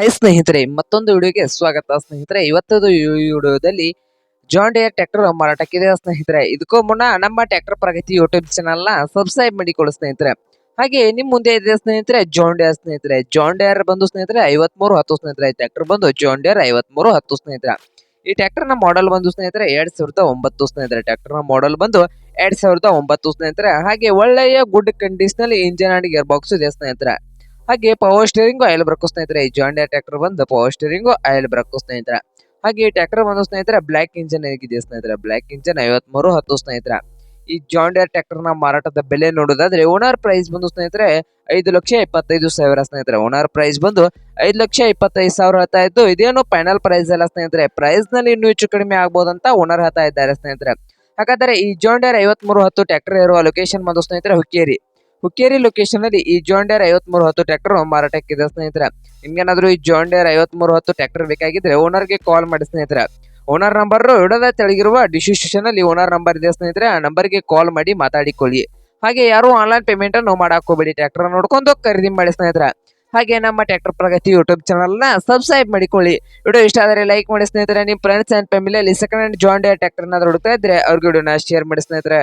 High ಸ್ನೇಹಿತರೆ, ಮತ್ತೊಂದು ವಿಡಿಯೋಗೆ ಸ್ವಾಗತ. ಸ್ನೇಹಿತರೆ, ಇವತ್ತದು ವಿಡಿಯೋದಲ್ಲಿ ಜಾನ್ ಡಿಯರ್ ಟ್ರ್ಯಾಕ್ಟರ್ ಮಾರಾಟಕ್ಕಿದೆ ಸ್ನೇಹಿತರೆ? ಇದಕ್ಕೂ ಮುನ್ನ ನಮ್ಮ ಟ್ರ್ಯಾಕ್ಟರ್ ಪ್ರಗತಿ ಯೂಟ್ಯೂಬ್ ಚಾನಲ್ನ ಸಬ್ಸ್ಕ್ರೈಬ್ ಮಾಡಿಕೊಳ್ಳಿ ಸ್ನೇಹಿತರೆ. ಹಾಗೆ ನಿಮ್ ಮುಂದೆ ಇದೆ ಸ್ನೇಹಿತರೆ ಜಾನ್ ಡಿಯರ್ ಸ್ನೇಹಿತರೆ. ಜಾನ್ ಡಿಯರ್ ಬಂದು ಸ್ನೇಹಿತರೆ ಐವತ್ಮೂರು ಹತ್ತು ಸ್ನೇಹಿತರೆ. ಟ್ರ್ಯಾಕ್ಟರ್ ಬಂದು ಜಾನ್ ಡಿಯರ್ ಐವತ್ಮೂರು ಹತ್ತು ಸ್ನೇಹಿತರೆ. ಈ ಟ್ರ್ಯಾಕ್ಟರ್ನ ಮಾಡೆಲ್ ಬಂದು ಸ್ನೇಹಿತರೆ ಎರಡ್ ಸಾವಿರದ ಒಂಬತ್ತು ಸ್ನೇಹಿತರೆ. ಟ್ರ್ಯಾಕ್ಟರ್ನ ಮಾಡೆಲ್ ಬಂದು ಎರಡ್ ಸಾವಿರದ ಒಂಬತ್ತು ಸ್ನೇಹಿತರೆ. ಹಾಗೆ ಒಳ್ಳೆಯ good condition engine and gear box ಇದೆ ಸ್ನೇಹಿತರೆ. ಹಾಗೆ ಪವರ್ ಸ್ಟೇರಿಂಗ್ ಆಯಿಲ್ ಬ್ರೇಕ್ ಸ್ನೇಹಿತರೆ, ಈ ಜಾಂಡಿಯಾ ಟ್ರ್ಯಾಕ್ಟರ್ ಬಂದು ಪವರ್ ಸ್ಟೇರಿಂಗ್ ಆಯಿಲ್ ಬ್ರೇಕ್ ಸ್ನೇಹಿತರೆ. ಹಾಗೆ ಟ್ರ್ಯಾಕ್ಟರ್ ಬಂದು ಸ್ನೇಹಿತರೆ ಬ್ಲಾಕ್ ಇಂಜಿನ್ ಇದೆ ಸ್ನೇಹಿತರೆ? ಬ್ಲಾಕ್ ಇಂಜಿನ್ ಐವತ್ಮೂರು ಹತ್ತು ಸ್ನೇಹಿತರೆ. ಈ ಜಾಂಡಿಯರ್ ಟ್ರ್ಯಾಕ್ಟರ್ನ ಮಾರಾಟದ ಬೆಲೆ ನೋಡೋದಾದ್ರೆ ಓನರ್ ಪ್ರೈಸ್ ಬಂದು ಸ್ನೇಹಿತರೆ, ಐದು ಲಕ್ಷ ಇಪ್ಪತ್ತೈದು ಸಾವಿರ ಸ್ನೇಹಿತರೆ. ಓನರ್ ಪ್ರೈಸ್ ಬಂದು ಐದು ಲಕ್ಷ ಇಪ್ಪತ್ತೈದು ಸಾವಿರ ಹೇಳ್ತಾ ಇದ್ದು, ಇದೇನು ಫೈನಲ್ ಪ್ರೈಸ್ ಅಲ್ಲ ಸ್ನೇಹಿತರೆ. ಪ್ರೈಸ್ನಲ್ಲಿ ಇನ್ನೂ ಹೆಚ್ಚು ಕಡಿಮೆ ಆಗ್ಬೋದಂತ ಓನರ್ ಹೇಳ್ತಾ ಇದ್ದಾರೆ ಸ್ನೇಹಿತರೆ. ಹಾಗಾದ್ರೆ ಈ ಜಾಂಡಿಯರ್ ಐವತ್ಮೂರು ಹತ್ತು ಟ್ರ್ಯಾಕ್ಟರ್ ಇರುವ ಲೊಕೇಶನ್ ಬಂದು ಸ್ನೇಹಿತರೆ, ಹುಕ್ಕೇರಿ. ಹುಕ್ಕೇರಿ ಲೊಕೇಶನ್ ಅಲ್ಲಿ ಈ ಜಾಂಡಿಯರ್ ಐವತ್ಮೂರು ಹತ್ತು ಟ್ರ್ಯಾಕ್ಟರ್ ಇದೆ ಸ್ನೇಹಿತರೆ. ನಿಮ್ಗೇನಾದ್ರೂ ಈ ಜೋಂಡೇರ್ ಐವತ್ಮೂರು ಹತ್ತು ಟ್ರ್ಯಾಕ್ಟರ್ ಬೇಕಾಗಿದ್ರೆ ಓನರ್ಗೆ ಕಾಲ್ ಮಾಡಿ ಸ್ನೇಹಿತರೆ. ಓನರ್ ನಂಬರ್ ಇಡದ ತೆಳಗಿರುವ ಡಿಸ್ಕ್ರಿಪ್ಷನ್ ಅಲ್ಲಿ ಓನರ್ ನಂಬರ್ ಇದೆ ಸ್ನೇಹಿತರೆ, ಆ ನಂಬರ್ಗೆ ಕಾಲ್ ಮಾಡಿ ಮಾತಾಡಿಕೊಳ್ಳಿ. ಹಾಗೆ ಯಾರು ಆನ್ಲೈನ್ ಪೇಮೆಂಟ್ ಅನ್ನು ಮಾಡಾಕೋಬೇಡಿ ಟ್ರ್ಯಾಕ್ಟರ್ ನೋಡ್ಕೊಂಡು ಖರೀದಿ ಮಾಡಿ ಸ್ನೇಹಿತರೆ. ಹಾಗೆ ನಮ್ಮ ಟ್ರ್ಯಾಕ್ಟರ್ ಪ್ರಗತಿ ಯೂಟ್ಯೂಬ್ ಚಾನಲ್ನ ಸಬ್ಸ್ಕ್ರೈಬ್ ಮಾಡಿಕೊಳ್ಳಿ. ವಿಡಿಯೋ ಇಷ್ಟ ಆದರೆ ಲೈಕ್ ಮಾಡಿ ಸ್ನೇಹಿತರೆ ನಿಮ್ಮ ಫ್ರೆಂಡ್ಸ್ ಅಂಡ್ ಫ್ಯಾಮಿಲಿಯಲ್ಲಿ ಸೆಕೆಂಡ್ ಹ್ಯಾಂಡ್ ಜಾಯಿಂಟ್ ಟ್ರ್ಯಾಕ್ಟರ್ ಹುಡುಕ್ತಾ ಇದ್ರೆ ಅವ್ರಿಗೆ ವಿಡಿಯೋನ ಶೇರ್ ಮಾಡಿ ಸ್ನೇಹಿತರೆ.